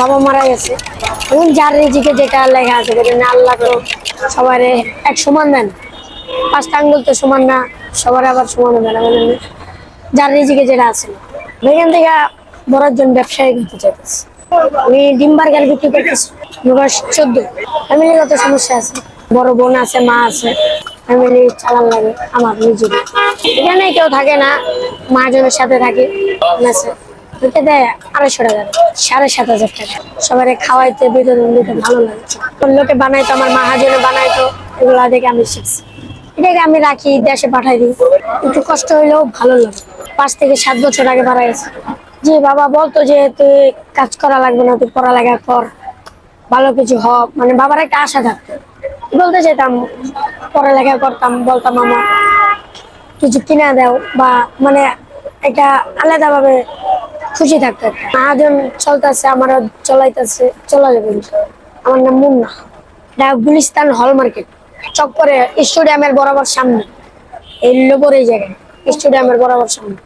বাবা মারা গেছে এখন যার রিজিকে যেটা লেখা আছে দেখেন আল্লাহ তো সবার এক সমান দেন। পাঁচটা আঙ্গুল তো সমান না, সবার আবার সমান দেন না বলেন না? যার রিজিকে যেটা আছে। এখান থেকে বড় একজন ব্যবসায়ী হতে চাইতেছে। আমি ডিম বার্গার বিক্রি করতেছি আমার বয়স চোদ্দ। ফ্যামিলিগত সমস্যা আছে, বড় বোন আছে, মা আছে ফ্যামিলি চালান লাগে আমার নিজের এখানে কেউ থাকে না মাজনের সাথে থাকি সাড়ে সাত হাজার টাকা। সবাই খাওয়াইতে ভালো বানাইতো এগুলা দেখে আমি শিখছি। আমি রাখি, দেশে পাঠাই দিই। একটু কষ্ট হইলেও ভালো লাগে। পাঁচ থেকে সাত বছর আগে মারা গেছে। যে বাবা বলতো যে, তুই কাজ করা লাগবে না, তুই পড়ালেখা কর। ভালো কিছু হ। মানে বাবার একটা আশা থাকতো। বলতে চাইতাম, পড়ালেখা করতাম বলতাম আমার কিছু কিনা দাও বা মানে একটা আলাদাভাবে খুশি থাকতো মহাজন চলতেছে আমার চলাইতেছে, চলা যাবে আমার নাম মুন্না। গুলিস্তান হল মার্কেট। চক্করে স্টেডিয়ামের বরাবর সামনে। এই লোবর এই জায়গায়, স্টেডিয়ামের বরাবর সামনে।